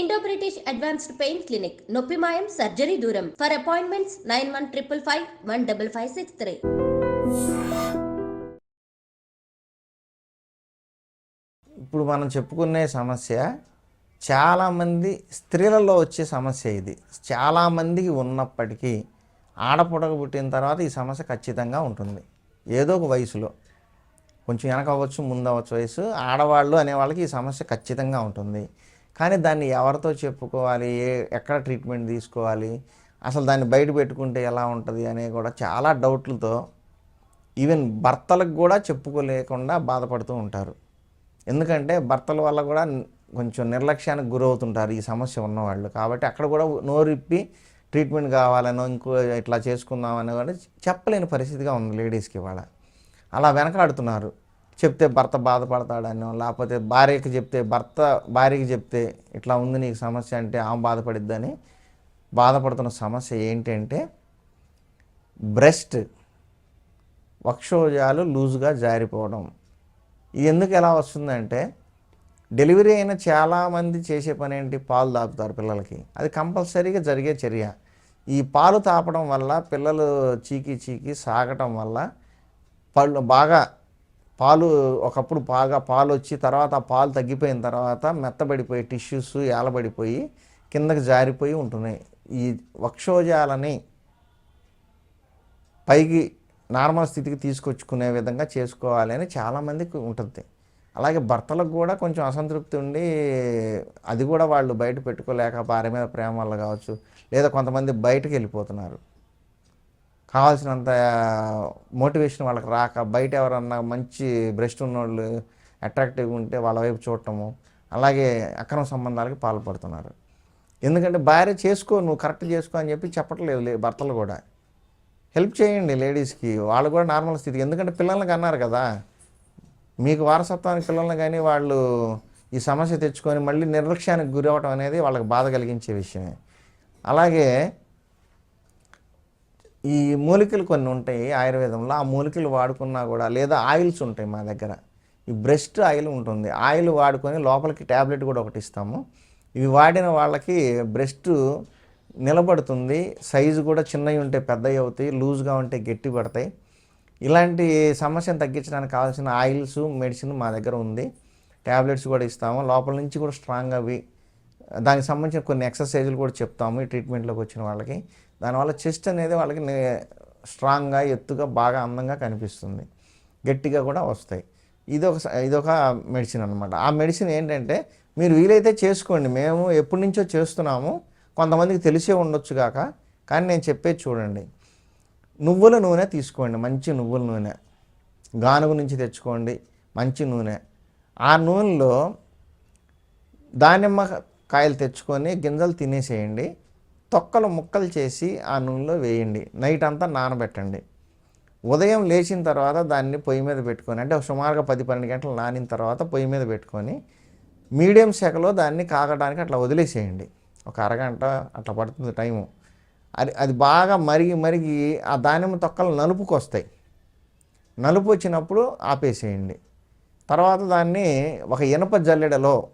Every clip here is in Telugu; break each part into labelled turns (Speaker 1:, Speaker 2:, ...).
Speaker 1: Indo British advanced pain clinic నొప్పి మాయం సర్జరీ దూరం for appointments nine one triple five one double five six three
Speaker 2: ఇప్పుడు మనం చెప్పుకునే సమస్య చాలామంది స్త్రీలలో వచ్చే సమస్య ఇది. చాలామందికి ఉన్నప్పటికీ ఆడపుడక పుట్టిన తర్వాత ఈ సమస్య ఖచ్చితంగా ఉంటుంది. ఏదో ఒక వయసులో. కొంచెం వెనక అవ్వచ్చు ముందు అవ్వచ్చు వయసు. ఆడవాళ్ళు అనే వాళ్ళకి ఈ సమస్య ఖచ్చితంగా ఉంటుంది. కానీ దాన్ని ఎవరితో చెప్పుకోవాలి? ఏ ఎక్కడ ట్రీట్మెంట్ తీసుకోవాలి? అసలు దాన్ని బయట పెట్టుకుంటే ఎలా ఉంటుంది అనే కూడా చాలా డౌట్లతో ఈవెన్ భర్తలకు కూడా చెప్పుకోలేకుండా బాధపడుతూ ఉంటారు. ఎందుకంటే భర్తల వల్ల కూడా కొంచెం నిర్లక్ష్యానికి గురవుతుంటారు ఈ సమస్య ఉన్నవాళ్ళు. కాబట్టి అక్కడ కూడా నోరిప్పి ట్రీట్మెంట్ కావాలనో ఇంకో ఇట్లా చేసుకుందామని కూడా చెప్పలేని పరిస్థితిగా ఉంది లేడీస్కి ఇవాళ. అలా వెనకాడుతున్నారు. చెప్తే భర్త బాధపడతాడనో లేకపోతే భార్యకి చెప్తే భర్త భార్యకి చెప్తే ఇట్లా ఉంది నీకు సమస్య అంటే ఆమె బాధపడిద్దని బాధపడుతున్న సమస్య ఏంటంటే బ్రెస్ట్ వక్షోజాలు లూజ్గా జారిపోవడం. ఇది ఎందుకు ఎలా వస్తుందంటే డెలివరీ అయిన చాలామంది చేసే పని ఏంటి? పాలు తాపుతారు పిల్లలకి. అది కంపల్సరీగా జరిగే చర్య. ఈ పాలు తాపడం వల్ల పిల్లలు చీకి చీకి సాగటం వల్ల పళ్ళు బాగా పాలు ఒకప్పుడు బాగా పాలు వచ్చి తర్వాత ఆ పాలు తగ్గిపోయిన తర్వాత మెత్తబడిపోయి టిష్యూస్ ఏలబడిపోయి కిందకి జారిపోయి ఉంటున్నాయి. ఈ వక్షోజాలని పైకి నార్మల్ స్థితికి తీసుకొచ్చుకునే విధంగా చేసుకోవాలి అని చాలామందికి ఉంటుంది. అలాగే భర్తలకు కూడా కొంచెం అసంతృప్తి ఉండి అది కూడా వాళ్ళు బయట పెట్టుకోలేక భార్య మీద ప్రేమ వల్ల కావచ్చు లేదా కొంతమంది బయటకు వెళ్ళిపోతున్నారు. కావాల్సినంత మోటివేషన్ వాళ్ళకి రాక బయట ఎవరన్నా మంచి బ్రెస్ట్ ఉన్నోళ్ళు అట్రాక్టివ్గా ఉంటే వాళ్ళ వైపు చూడటము అలాగే అక్రమ సంబంధాలకి పాల్పడుతున్నారు. ఎందుకంటే భార్య చేసుకో నువ్వు కరెక్ట్ చేసుకో అని చెప్పి చెప్పట్లేదు భర్తలు కూడా. హెల్ప్ చేయండి లేడీస్కి వాళ్ళు కూడా నార్మల్ స్థితి ఎందుకంటే పిల్లలకి అన్నారు కదా. మీకు వారసత్వానికి పిల్లల్ని కానీ వాళ్ళు ఈ సమస్య తెచ్చుకొని మళ్ళీ నిర్లక్ష్యానికి గురి అనేది వాళ్ళకి బాధ కలిగించే విషయమే. అలాగే ఈ మూలికలు కొన్ని ఉంటాయి ఆయుర్వేదంలో ఆ మూలికలు వాడుకున్నా కూడా లేదా ఆయిల్స్ ఉంటాయి మా దగ్గర. ఈ బ్రెస్ట్ ఆయిల్ ఉంటుంది. ఆయిల్ వాడుకొని లోపలికి ట్యాబ్లెట్ కూడా ఒకటి ఇస్తాము. ఇవి వాడిన వాళ్ళకి బ్రెస్ట్ నిలబడుతుంది. సైజు కూడా చిన్నవి ఉంటే పెద్దవి అవుతాయి లూజ్గా ఉంటే గట్టి పడతాయి. ఇలాంటి సమస్యను తగ్గించడానికి కావాల్సిన ఆయిల్స్ మెడిసిన్ మా దగ్గర ఉంది. ట్యాబ్లెట్స్ కూడా ఇస్తాము. లోపల నుంచి కూడా స్ట్రాంగ్ అవి దానికి సంబంధించిన కొన్ని ఎక్సర్సైజులు కూడా చెప్తాము ఈ ట్రీట్మెంట్లోకి వచ్చిన వాళ్ళకి. దానివల్ల చెస్ట్ అనేది వాళ్ళకి నే- స్ట్రాంగ్గా ఎత్తుగా బాగా అందంగా కనిపిస్తుంది. గట్టిగా కూడా వస్తాయి. ఇదొక స- ఇదొక మెడిసిన్ అనమాట ఆ మెడిసిన్ ఏంటంటే మీరు వీలైతే చేసుకోండి. మేము ఎప్పటి నుంచో చేస్తున్నాము. కొంతమందికి తెలిసే ఉండొచ్చు కాక కానీ నేను చెప్పేది చూడండి. నువ్వుల నూనె తీసుకోండి. మంచి నువ్వుల నూనె. గానుగు నుంచి తెచ్చుకోండి. మంచి నూనె. ఆ నూనెలో దానిమ్మ కాయలు తెచ్చుకొని గింజలు తినేసేయండి. తొక్కలు ముక్కలు చేసి ఆ నూనెలో వేయండి. నైట్ అంతా నానబెట్టండి. ఉదయం లేచిన తర్వాత దాన్ని పొయ్యి మీద పెట్టుకొని అంటే సుమారుగా పది పన్నెండు గంటలు నానిన తర్వాత పొయ్యి మీద పెట్టుకొని మీడియం సెకలో దాన్ని కాగడానికి అట్లా వదిలేసేయండి. ఒక అరగంట అట్లా పడుతుంది టైము. అది అది బాగా మరిగి మరిగి ఆ దానిమ్మ తొక్కలు నలుపుకు వస్తాయి నలుపు వచ్చినప్పుడు ఆపేసేయండి. తర్వాత దాన్ని ఒక ఇనప జల్లెడలో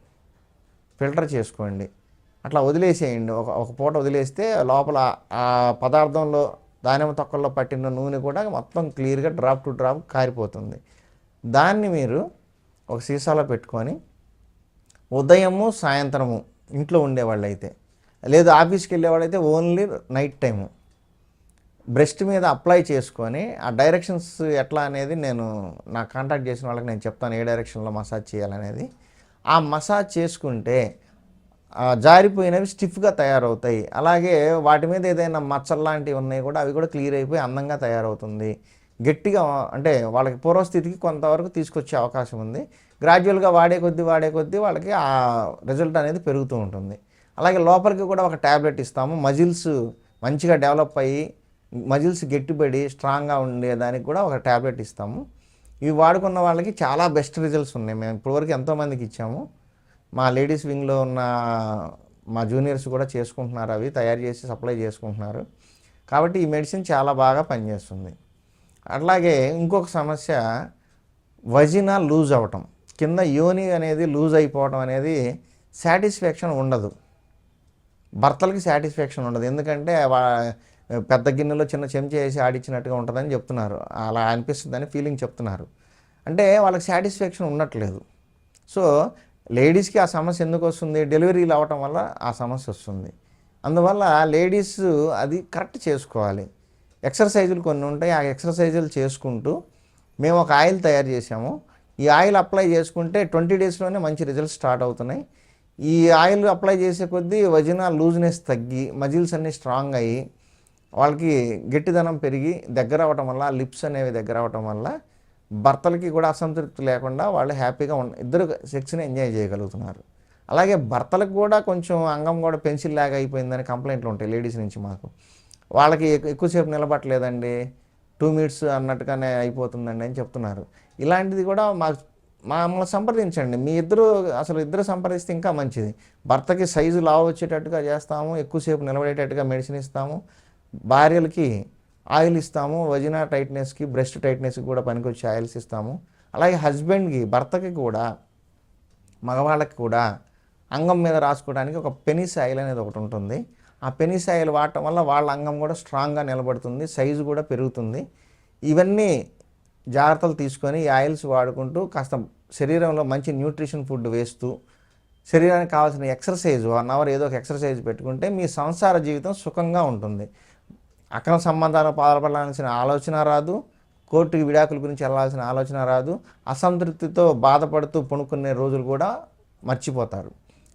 Speaker 2: ఫిల్టర్ చేసుకోండి. అట్లా వదిలేసేయండి. ఒక ఒక పూట వదిలేస్తే లోపల ఆ పదార్థంలో దానిమ్మ తొక్కల్లో పట్టిన నూనె కూడా మొత్తం క్లియర్గా డ్రాప్ టు డ్రాప్ కారిపోతుంది. దాన్ని మీరు ఒక సీసాలో పెట్టుకొని ఉదయము సాయంత్రము ఇంట్లో ఉండేవాళ్ళు అయితే లేదు ఆఫీస్కి వెళ్ళేవాళ్ళైతే ఓన్లీ నైట్ టైము. బ్రెస్ట్ మీద అప్లై చేసుకొని ఆ డైరెక్షన్స్ ఎట్లా అనేది నేను నా కాంటాక్ట్ చేసిన వాళ్ళకి నేను చెప్తాను ఏ డైరెక్షన్లో మసాజ్ చేయాలనేది. ఆ మసాజ్ చేసుకుంటే జారిపోయినవి స్టిఫ్గా తయారవుతాయి. అలాగే వాటి మీద ఏదైనా మచ్చలు లాంటివి ఉన్నాయి కూడా అవి కూడా క్లియర్ అయిపోయి అందంగా తయారవుతుంది. గట్టిగా అంటే వాళ్ళకి పూర్వస్థితికి కొంతవరకు తీసుకొచ్చే అవకాశం ఉంది. గ్రాడ్యువల్గా వాడే కొద్దీ వాడే కొద్దీ వాళ్ళకి ఆ రిజల్ట్ అనేది పెరుగుతూ ఉంటుంది. అలాగే లోపలికి కూడా ఒక ట్యాబ్లెట్ ఇస్తాము. మజిల్స్ మంచిగా డెవలప్ అయ్యి మజిల్స్ గట్టిపడి స్ట్రాంగ్గా ఉండేదానికి కూడా ఒక ట్యాబ్లెట్ ఇస్తాము. ఇవి వాడుకున్న వాళ్ళకి చాలా బెస్ట్ రిజల్ట్స్ ఉన్నాయి. మేము ఇప్పటివరకు ఎంతోమందికి ఇచ్చాము. మా లేడీస్ వింగ్లో ఉన్న మా జూనియర్స్ కూడా చేసుకుంటున్నారు. అవి తయారు చేసి సప్లై చేసుకుంటున్నారు. కాబట్టి ఈ మెడిసిన్ చాలా బాగా పనిచేస్తుంది. అట్లాగే ఇంకొక సమస్య వజినా లూజ్ అవ్వటం. కింద యోని అనేది లూజ్ అయిపోవటం అనేది సాటిస్ఫాక్షన్ ఉండదు. భర్తలకి సాటిస్ఫాక్షన్ ఉండదు. ఎందుకంటే పెద్ద గిన్నెలో చిన్న చెంచా వేసి ఆడిచ్చినట్టుగా ఉంటుందని చెప్తున్నారు. అలా అనిపిస్తుందని ఫీలింగ్ చెప్తున్నారు. అంటే వాళ్ళకి సాటిస్ఫాక్షన్ ఉండట్లేదు. సో లేడీస్కి ఆ సమస్య ఎందుకు వస్తుంది? డెలివరీలు అవ్వటం వల్ల ఆ సమస్య వస్తుంది. అందువల్ల లేడీస్ అది కరెక్ట్ చేసుకోవాలి. ఎక్సర్సైజులు కొన్ని ఉంటాయి. ఆ ఎక్సర్సైజులు చేసుకుంటూ మేము ఒక ఆయిల్ తయారు చేసాము ఈ ఆయిల్ అప్లై చేసుకుంటే ట్వంటీ డేస్లోనే మంచి రిజల్ట్స్ స్టార్ట్ అవుతున్నాయి. ఈ ఆయిల్ అప్లై చేసే కొద్దీ వజిన లూజ్నెస్ తగ్గి మజిల్స్ అన్నీ స్ట్రాంగ్ అయ్యి వాళ్ళకి గట్టిదనం పెరిగి దగ్గర అవ్వటం వల్ల లిప్స్ అనేవి దగ్గర అవ్వటం వల్ల భర్తలకి కూడా అసంతృప్తి లేకుండా వాళ్ళు హ్యాపీగా ఉన్న ఇద్దరు సెక్స్ని ఎంజాయ్ చేయగలుగుతున్నారు. అలాగే భర్తలకు కూడా కొంచెం అంగం కూడా పెన్సిల్ లాగా అయిపోయిందని కంప్లైంట్లు ఉంటాయి లేడీస్ నుంచి మాకు. వాళ్ళకి ఎక్కువసేపు నిలబట్టలేదండి టూ మినిట్స్ అన్నట్టుగానే అయిపోతుందండి అని చెప్తున్నారు. ఇలాంటిది కూడా మా మమ్మల్ని సంప్రదించండి. మీ ఇద్దరు అసలు ఇద్దరు సంప్రదిస్తే ఇంకా మంచిది. భర్తకి సైజు లావు వచ్చేటట్టుగా చేస్తాము ఎక్కువసేపు నిలబడేటట్టుగా మెడిసిన్ ఇస్తాము భార్యలకి ఆయిల్ ఇస్తాము వజినా టైట్నెస్కి బ్రెస్ట్ టైట్నెస్కి కూడా పనికొచ్చే ఆయిల్స్ ఇస్తాము. అలాగే హస్బెండ్కి భర్తకి కూడా మగవాళ్ళకి కూడా అంగం మీద రాసుకోవడానికి ఒక పెనిస్ ఆయిల్ అనేది ఒకటి ఉంటుంది. ఆ పెనిస్ ఆయిల్ వాడటం వల్ల వాళ్ళ అంగం కూడా స్ట్రాంగ్గా నిలబడుతుంది సైజు కూడా పెరుగుతుంది. ఇవన్నీ జాగ్రత్తలు తీసుకొని ఈ ఆయిల్స్ వాడుకుంటూ కాస్త శరీరంలో మంచి న్యూట్రిషన్ ఫుడ్ వేస్తూ శరీరానికి కావాల్సిన ఎక్సర్సైజ్ వన్ అవర్ ఏదో ఒక ఎక్సర్సైజ్ పెట్టుకుంటే మీ సంసార జీవితం సుఖంగా ఉంటుంది. అక్రమ సంబంధాలు పాల్పడాల్సిన ఆలోచన రాదు కోర్టుకి విడాకుల గురించి వెళ్ళాల్సిన ఆలోచన రాదు అసంతృప్తితో బాధపడుతూ పొనుక్కునే రోజులు కూడా మర్చిపోతారు.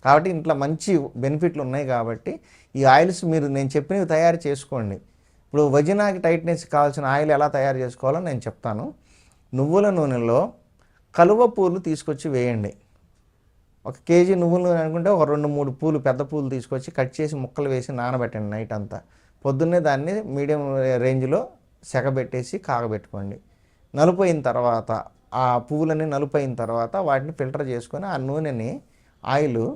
Speaker 2: కాబట్టి ఇంట్లో మంచి బెనిఫిట్లు ఉన్నాయి కాబట్టి ఈ ఆయిల్స్ మీరు నేను చెప్పినవి తయారు చేసుకోండి. ఇప్పుడు వజినాకి టైట్నెస్ కావాల్సిన ఆయిల్ ఎలా తయారు చేసుకోవాలో నేను చెప్తాను. నువ్వుల నూనెలో కలువ పూలు తీసుకొచ్చి వేయండి. ఒక కేజీ నువ్వుల నూనె అనుకుంటే ఒక రెండు మూడు పూలు పెద్ద పూలు తీసుకొచ్చి కట్ చేసి ముక్కలు వేసి నానబెట్టండి నైట్ అంతా. పొద్దున్నే దాన్ని మీడియం రేంజ్లో సెగబెట్టేసి కాగబెట్టుకోండి. నలుపు అయిన తర్వాత ఆ పువ్వులన్నీ నలుపు అయిన తర్వాత వాటిని ఫిల్టర్ చేసుకొని ఆ నూనెని ఆయిల్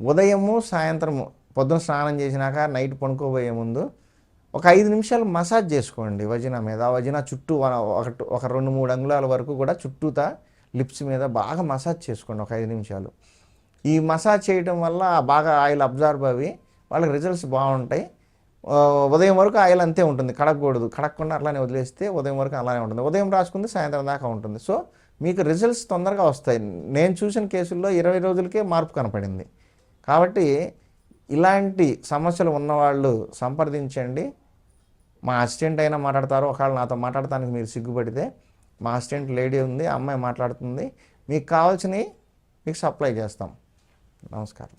Speaker 2: ఉదయము సాయంత్రము పొద్దున స్నానం చేసినాక నైట్ పండుకోబోయే ముందు ఒక ఐదు నిమిషాలు మసాజ్ చేసుకోండి వజన మీద. వజన చుట్టూ ఒక- ఒక రెండు మూడు అంగుళాల వరకు కూడా చుట్టూతా లిప్స్ మీద బాగా మసాజ్ చేసుకోండి ఒక ఐదు నిమిషాలు. ఈ మసాజ్ చేయటం వల్ల బాగా ఆయిల్ అబ్జర్వ్ అవి వాళ్ళకి రిజల్ట్స్ బాగుంటాయి. ఉదయం వరకు ఆయిల్ అంతే ఉంటుంది. కడగకూడదు. కడగకుండా అట్లానే వదిలేస్తే ఉదయం వరకు అలానే ఉంటుంది. ఉదయం రాసుకుంది సాయంత్రం దాకా ఉంటుంది. సో మీకు రిజల్ట్స్ తొందరగా వస్తాయి. నేను చూసిన కేసుల్లో ఇరవై రోజులకే మార్పు కనపడింది. కాబట్టి ఇలాంటి సమస్యలు ఉన్నవాళ్ళు సంప్రదించండి. మా అసిస్టెంట్ అయినా మాట్లాడతారు. ఒకవేళ నాతో మాట్లాడటానికి మీరు సిగ్గుపడితే మా అసిస్టెంట్ లేడీ ఉంది అమ్మాయి మాట్లాడుతుంది. మీకు కావాల్సినవి మీకు సప్లై చేస్తాం. నమస్కారం.